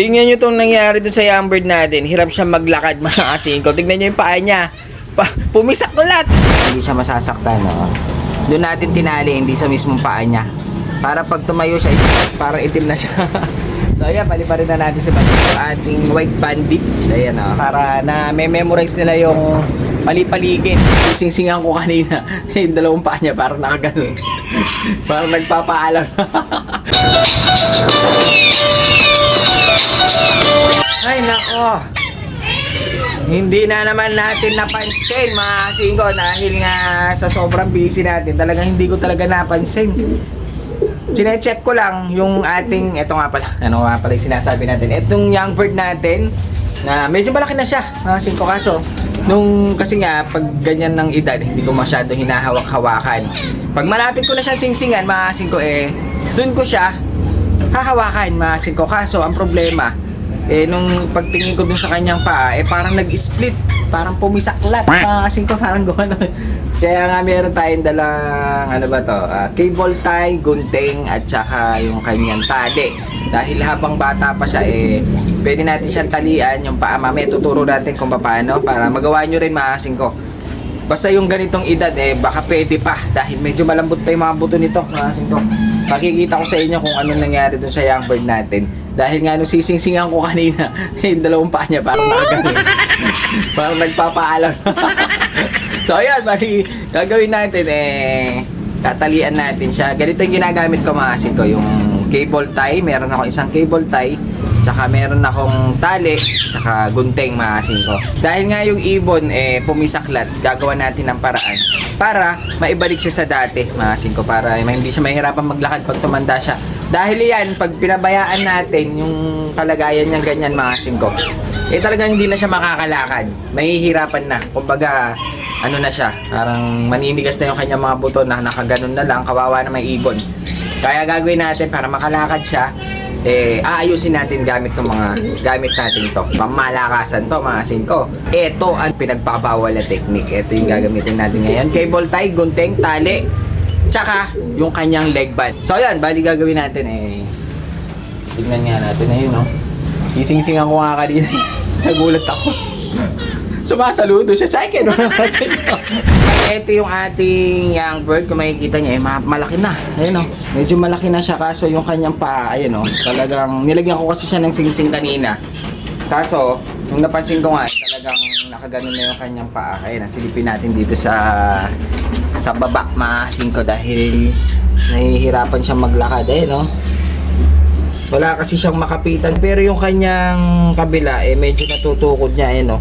Tingnan nyo itong nangyari dun sa young bird natin. Hirap siya maglakad mga kasingko. Tignan nyo yung paa niya. Pa pumisak ulat. Hindi siya masasaktan, no? Doon natin tinali, hindi sa mismong paa niya. Para pag tumayo siya, parang itim na siya. so ayan, paliparin na natin balik yung ating white bandit. Ayan, no? Para na may memorize nila yung palipaligid. Singsingan ko kanina. yung dalawang paa niya, parang nakaganon. parang nagpapaalam. Ay, nako. Hindi na naman natin napansin mga singko dahil nga sa sobrang busy natin. Talagang hindi ko talaga napansin. Chine-check ko lang yung ating, eto nga pala, ano nga pala yung sinasabi natin. Etong young bird natin, na medyo malaki na siya, mga singko kaso. Nung, kasi nga, pag ganyan ng edad, hindi ko masyado hinahawak-hawakan. Pag malapit ko na siya singsingan, mga singko eh, dun ko siya hahawakan, mga singko. Kaso, ang problema, eh nung pagtingin ko dun sa kanyang paa, eh parang nag-split, parang pumisaklat, mga singko, parang gano'n. Kaya nga meron tayong dalang, ano ba to, ah, cable tie, gunting, at saka yung kanyang tali. Dahil habang bata pa siya, eh, pwede natin siyang talian yung paa. Mamaya tuturo natin kung paano para magawa nyo rin mga singko. Basta yung ganitong edad, eh, baka pwede pa. Dahil medyo malambot pa yung mga buto nito, mga singko. Pakikita ko sa inyo kung ano nangyari dun sa young bird natin. Dahil nga nung sisingsingan ko kanina, yung dalawang paa niya parang nakaganon. parang nagpapaalam. so ayan, bali, gagawin natin eh, tatalian natin siya. Ganito yung ginagamit ko mga singko, yung cable tie. Meron ako isang cable tie. Tsaka meron akong tali, tsaka gunting mga singko. Dahil nga yung ibon eh pumisaklat, gagawa natin ng paraan para maibalik siya sa dati mga singko para hindi siya mahirapan maglakad pag tumanda siya. Dahil yan, pag pinabayaan natin yung kalagayan niya ganyan mga singko, eh talagang hindi na siya makakalakad. Mahihirapan na. Kumbaga, ano na siya, parang maninigas na yung kanyang mga buto na nakaganon na lang, kawawa na may ibon. Kaya gagawin natin para makalakad siya, eh, aayusin natin gamit ng mga gamit natin to. Pamalakasan to, mga singko. Ito ang pinagpapawala technique. Ito yung gagamitin natin ngayon. Cable tie, gunting, tali, tsaka yung kanyang leg band. So, yan, bali gagawin natin eh. Tingnan nga natin, ayun, no? Sising-singan ko nga kanina. Nagulat ako. Sumasaludo siya sa akin. Ito yung ating young bird. Kung makikita niya, eh, ma- malaki na. Ayun o. Medyo malaki na siya. Kaso yung kanyang paa, ayun o. Talagang nilagyan ko kasi siya ng singsing kanina. Kaso, nung napansin ko nga, eh, talagang nakaganon na yung kanyang paa. Ayun, silipin natin dito sa sa baba, maasin ko dahil nahihirapan siyang maglakad. Ayun o. Wala kasi siyang makapitan. Pero yung kanyang kabila, eh medyo natutukod niya, ayun o.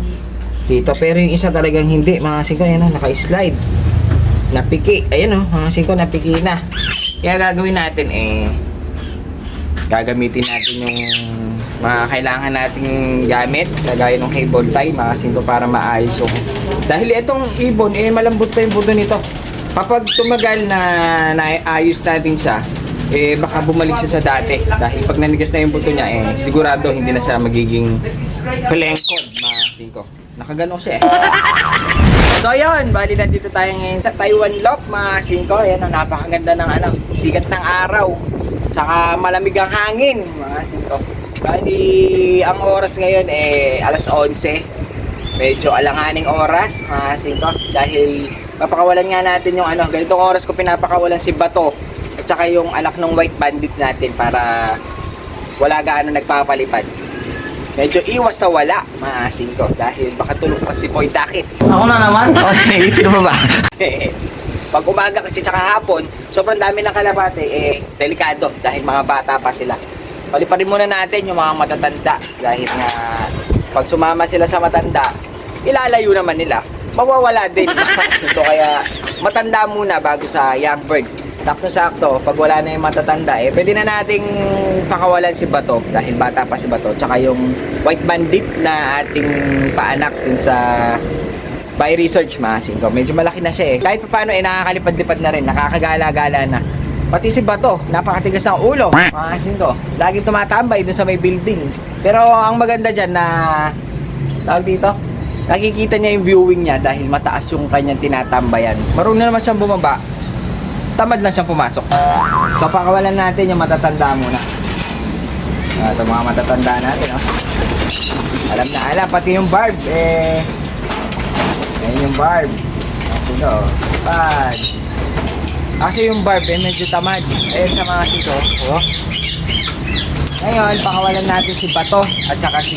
Dito. Pero yung isa talagang hindi, mga singko, ayun o, naka-slide. Napiki. Ayun o, mga singko, napiki na. Kaya gagawin natin, eh, gagamitin natin yung mga kailangan nating gamit, kagaya ng cable tie, mga singko, para maayos yung... Dahil itong ibon, eh, malambot pa yung buto nito. Kapag tumagal na naayos natin siya, eh baka bumalik siya sa dati dahil pag nanigas na yung buto niya eh sigurado hindi na siya magiging pelengkod mga singko nakagano siya eh. So yun. Bali na dito tayo ngayon sa Taiwan Loft mga singko. Ayan ang napakaganda ng ano sigat ng araw. Tsaka malamig ang hangin mga singko. Bali ang oras ngayon eh alas 11 medyo alanganing oras mga singko. Dahil papakawalan nga natin yung ano ganitong oras ko pinapakawalan si Bato. At saka yung anak ng white bandit natin para wala gaano nagpapalipad medyo iwas sa wala mga singko dahil baka tulog pa si Boy Dakit Ako na naman? okay sino ba ba? Pag umaga kasi tsaka hapon sobrang dami ng kalapate eh delikado dahil mga bata pa sila. Paliparin muna natin yung mga matatanda dahil nga pag sumama sila sa matanda ilalayo naman nila. Mawawala din ito kaya matanda muna bago sa young bird sakto-sakto pag wala na yung matatanda eh pwede na nating pakawalan si Bato dahil bata pa si Bato tsaka yung white bandit na ating paanak dun sa by research mga singko medyo malaki na siya eh. Kahit pa paano eh nakakalipad-lipad na rin nakakagala-gala na. Pati si Bato napakatigas ng ulo mga singko laging tumatambay dun sa may building. Pero ang maganda dyan na tawag dito nakikita niya yung viewing niya dahil mataas yung kanyang tinatambayan. Marunong naman siyang bumaba tamad lang siyang pumasok so pakawalan natin yung matatanda muna Ah, ito mga matatanda natin, oh. Alam na alam, pati yung barb, eh... Ayan yung barb. Oh. Pad. Kasi yung barb, eh, medyo tamad. Ayan sa mga sito, oh. Ngayon, pakawalan natin si Bato at saka si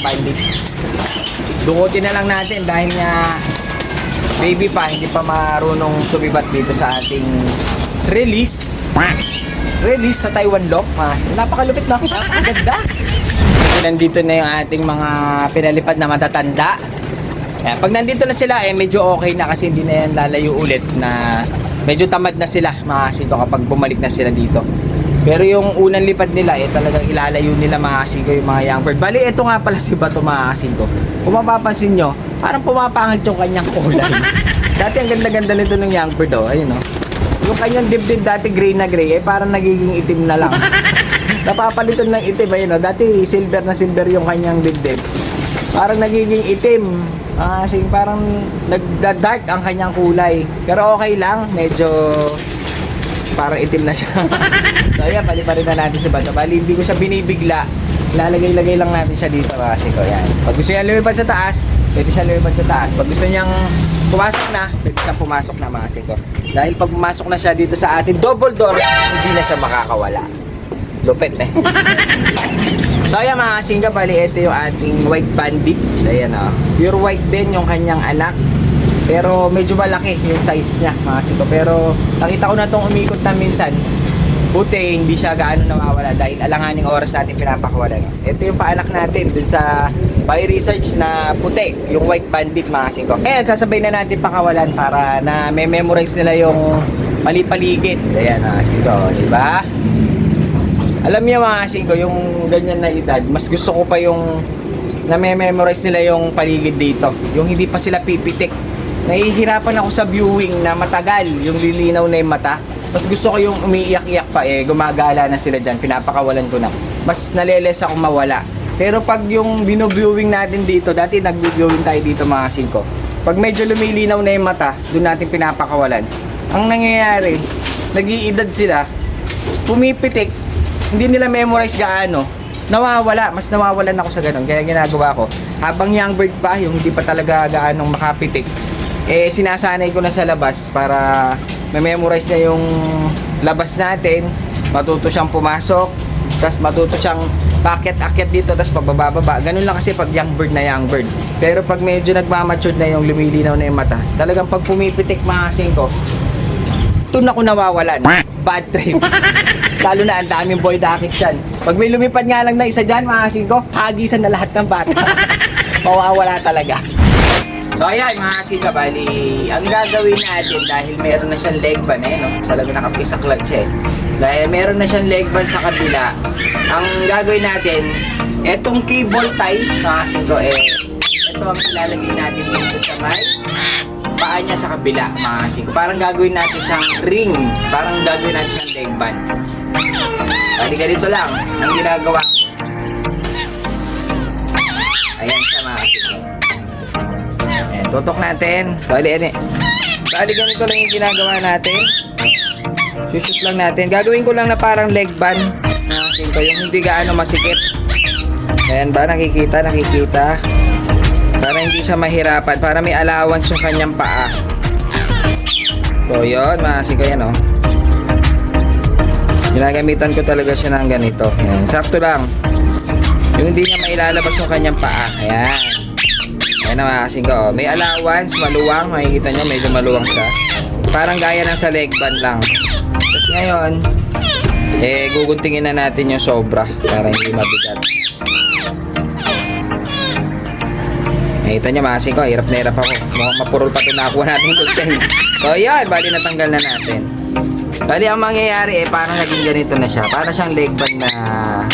Bandit. Dukutin na lang natin dahil nga baby pa, hindi pa marunong sumibat dito sa ating release. Release sa Taiwan Lock. Mas, napakalupit na. Napakaganda. Nandito na yung ating mga pinalipad na matatanda. Kaya pag nandito na sila, eh medyo okay na kasi hindi na yan lalayo ulit na medyo tamad na sila mga kasiko kapag bumalik na sila dito. Pero yung unang lipad nila, eh talagang ilalayo nila mga kasiko yung mga young bird. Bali, ito nga pala si Bato mga kasiko. Kung mapapansin nyo, parang pumapangit yung kanyang kulay. Dati ang ganda-ganda nito ng bird, oh. Ayun, oh. Yung kanyang dibdib dati gray na gray, eh parang nagiging itim na lang. Napapalitan ng itim, ayun, oh. Dati silver na silver yung kanyang dibdib. Parang nagiging itim. Ah, kasi parang nagda-dark ang kanyang kulay. Pero okay lang, medyo parang itim na siya. so ayan, paliparin na natin si Bato. Bali, hindi ko siya binibigla. Lalagay-lagay lang natin siya dito kasi ko. Yan. Pag gusto niya lumipad sa taas, pwede siya lumipad sa taas. Pag gusto niyang pumasok na, pwede siya pumasok na mga siko. Dahil pag pumasok na siya dito sa ating double door, hindi na siya makakawala. Lupit eh. So ayan mga kasingga, bali ito yung ating white bandit. Ayan o. Pure white din yung kanyang anak. Pero medyo malaki yung size niya mga kasingga. Pero nakita ko na itong umikot na minsan. Buti hindi siya gaano nawawala dahil alanganing oras natin pinapakawalan. Ito yung paanak natin dun sa by research na puti, yung white bandit mga kasingga. Ayan, sasabay na natin pakawalan para na may memorize nila yung malipaligid. Ayan mga kasingga, di ba? Alam niyo mga kasing ko, yung ganyan na edad, mas gusto ko pa yung na-memorize nila yung paligid dito. Yung hindi pa sila pipitik. Nahihirapan ako sa viewing na matagal, yung lilinaw na yung mata. Mas gusto ko yung umiiyak-iyak pa eh, gumagala na sila dyan, pinapakawalan ko na. Mas naleles ako mawala. Pero pag yung bino-viewing natin dito, dati nag-viewing tayo dito mga kasing ko. Pag medyo lumilinaw na yung mata, doon natin pinapakawalan. Ang nangyayari, nag-iedad sila, pumipitik, hindi nila memorize gaano, nawawala, mas nawawalan ako sa ganun. Kaya ginagawa ko, habang young bird pa, yung hindi pa talaga gaanong makapitik, eh sinasanay ko na sa labas para memorize niya yung labas natin, matuto siyang pumasok, tapos matuto siyang packet-akyat dito, tapos pababa-baba. Ganun lang kasi pag young bird na young bird. Pero pag medyo nagmamature na yung lumilinaw na yung mata, talagang pag pumipitik mga ko, doon ako nawawalan. Bad trip. Lalo na ang daming boy dakit yan. Pag may lumipad nga lang na isa dyan, mga ko, hagisan na lahat ng bata. Mawawala talaga. So ayan mga kasika, bali, ang gagawin natin dahil meron na siyang leg band eh, no? Talaga nakapisaklat siya eh. Dahil meron na siyang leg band sa kabila, ang gagawin natin, etong cable tie, mga kasika, eh, ito ang ilalagay natin dito sa may paa niya sa kabila, mga kasika. Parang gagawin natin siyang ring, parang gagawin natin siyang leg band. Bali ganito lang, ang ginagawa ko. Tutok natin. Bali, ano. Bali, ganito lang yung ginagawa natin. Shoot lang natin. Gagawin ko lang na parang leg band. Nakasin ko yung hindi gaano masikip. Ayan ba? Nakikita, nakikita. Para hindi siya mahirapan. Para may allowance yung kanyang paa. So, yun. Makasin ko yan, oh. Ginagamitan ko talaga siya ng ganito. Ayan. Sakto lang. Yung hindi niya mailalabas yung kanyang paa. Ayan. Ayan na makasin ko. oh. May allowance, maluwang. Makikita nyo, medyo maluwang siya. Parang gaya ng sa leg band lang. Tapos ngayon, eh, guguntingin na natin yung sobra para hindi mabigat. Nakita nyo, makasin ko, hirap na hirap ako. Mukhang mapurol pa ito nakuha natin content. So, yan, bali natanggal na natin. Bali, ang mangyayari eh, parang naging ganito na siya. Para siyang leg band na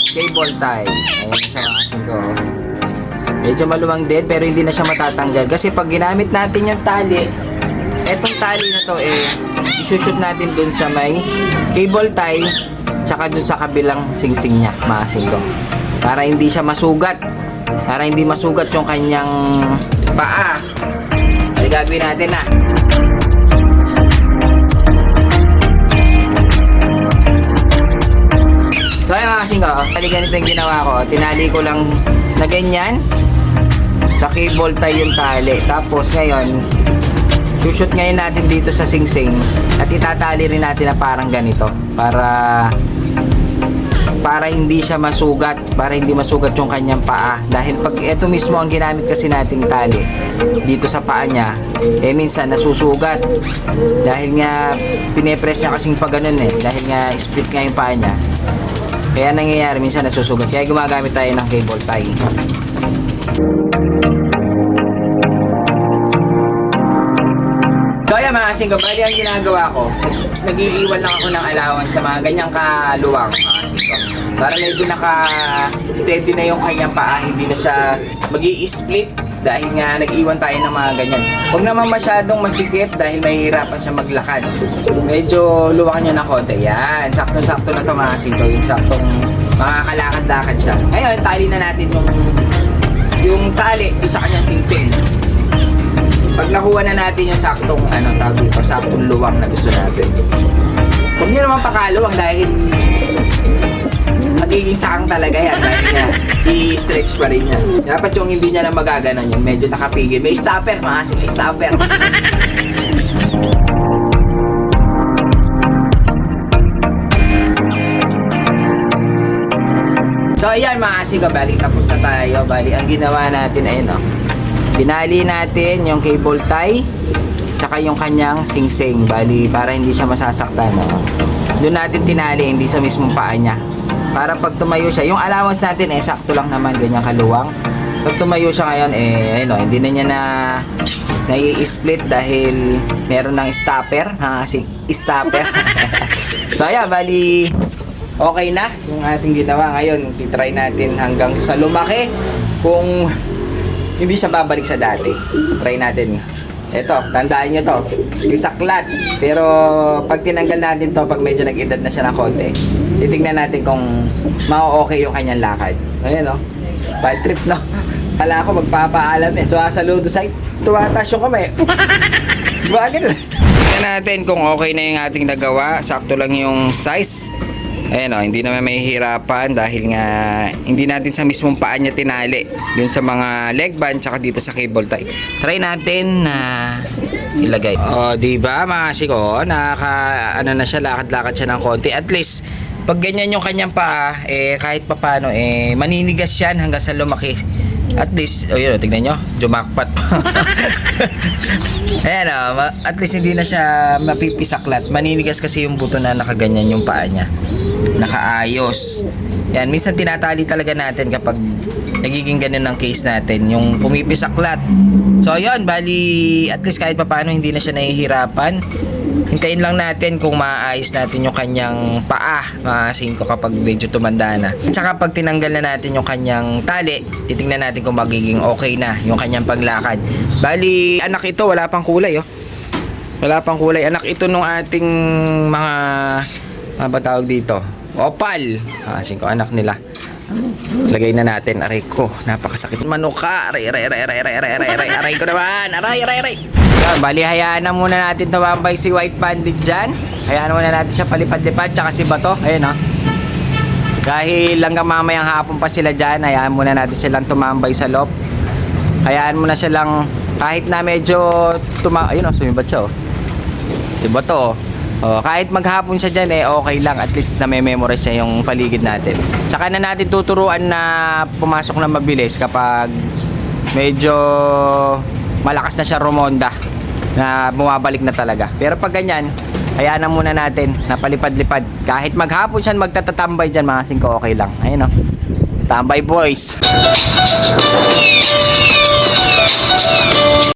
cable tie. Ayan siya, makasin ko. oh. Medyo maluwang din, pero hindi na siya matatanggal. Kasi pag ginamit natin yung tali, etong tali na to eh, isushoot natin dun sa may cable tie, tsaka dun sa kabilang singsing niya, makasin ko. Para hindi siya masugat. Para hindi masugat yung kanyang paa. Ay gagawin natin na. So ayun mga kasing ko, bali ganito yung ginawa ko. Tinali ko lang na ganyan. Sa cable tie yung tali. Tapos ngayon, shoot ngayon natin dito sa singsing at itatali rin natin na parang ganito para para hindi siya masugat para hindi masugat yung kanyang paa. Dahil pag ito mismo ang ginamit kasi nating tali dito sa paa niya eh minsan nasusugat. Dahil nga pinepress niya kasing pag ganun eh. Dahil nga split nga yung paa niya. Kaya nangyayari minsan nasusugat. Kaya gumagamit tayo ng cable tie So ayan mga ko, bali ang ginagawa ko, nag-iiwan lang ako ng allowance sa mga ganyang kaluwang mga kasing. Para medyo naka-steady na yung kanyang paa, hindi na siya mag split dahil nga nag-iwan tayo ng mga ganyan. Huwag naman masyadong masikip dahil mahihirapan siya maglakad. Medyo luwang niya na konti. Yan, sakto-sakto na ito mga kasing yung saktong makakalakad-lakad siya. Ngayon, tali na natin yung yung tali doon sa kanyang singsing. Pag nakuha na natin yung saktong ano tawag dito, saktong luwang na gusto natin. Huwag niyo naman pakaluwang dahil magiging sakang talaga yan dahil nga i-stretch pa rin niya. Dapat yung hindi niya na magaganon yung medyo nakapigil. May stopper, maasim, may stopper. So ayan mga asigo, bali tapos na tayo. Bali ang ginawa natin ayun oh. Binali natin yung cable tie tsaka yung kanyang singsing. Bali para hindi siya masasaktan. Oh. Doon natin tinali, hindi sa mismong paa niya. Para pag tumayo siya, yung allowance natin eh sakto lang naman ganyan kaluwang. Pag tumayo siya ngayon eh ayun oh, hindi na niya na nai-split dahil meron ng stopper, ha, kasi stopper. so ayan, bali okay na yung ating ginawa ngayon. Titry natin hanggang sa lumaki kung hindi siya babalik sa dati. Try natin. Ito, tandaan nyo to. Isaklat. Pero pag tinanggal natin to, pag medyo nag-edad na siya ng konti, titignan natin kung ma-okay yung kanyang lakad. Ayan o. Bad trip no. Kala ko magpapaalam eh. So saludo sa tumataas yung kamay. Bakit? Tingnan natin kung okay na yung ating nagawa. Sakto lang yung size. Ayan o, hindi naman may hirapan dahil nga hindi natin sa mismong paa niya tinali. Yun sa mga leg band tsaka dito sa cable tie. Try natin na ilagay. O, di ba mga siko, nakaka, ano na siya, lakad-lakad siya ng konti. At least, pag ganyan yung kanyang paa, eh, kahit papano, eh, maninigas yan hanggang sa lumaki. At least, oh yun, tignan nyo, jumakpat pa. Ayan o, ma- at least hindi na siya mapipisaklat. Maninigas kasi yung buto na nakaganyan yung paa niya. Nakaayos. Yan, minsan tinatali talaga natin kapag nagiging ganun ang case natin, yung pumipisaklat. So ayun, bali at least kahit papano hindi na siya nahihirapan. Hintayin lang natin kung maayos natin yung kanyang paa, mga singko kapag medyo tumanda na. Tsaka pag tinanggal na natin yung kanyang tali, titingnan natin kung magiging okay na yung kanyang paglakad. Bali, anak ito, wala pang kulay oh. Wala pang kulay. Anak ito nung ating mga mga tawag dito? Opal. Ah, singko anak nila. Lagay na natin. Aray ko. Napakasakit. Manuka. Aray, aray, aray, aray, aray, aray, aray, aray, aray ko naman. Aray, aray, aray. Yan, bali, hayaan na muna natin tumambay si White Bandit dyan. Hayaan muna natin siya palipad-lipad. Tsaka si Bato. Ayun, oh. Dahil hanggang mamayang hapon pa sila dyan, hayaan muna natin silang tumambay sa loob. Hayaan mo na silang kahit na medyo tuma... Ayun, oh, sumibat siya, oh. Si Bato, oh. Oh, kahit maghapon siya dyan, eh, okay lang. At least na memorize siya yung paligid natin. Tsaka na natin tuturuan na pumasok na mabilis kapag medyo malakas na siya rumonda na bumabalik na talaga. Pero pag ganyan, hayaan na muna natin na palipad-lipad. Kahit maghapon siya magtatatambay dyan, mga singko, okay lang. Ayun o. Tambay boys.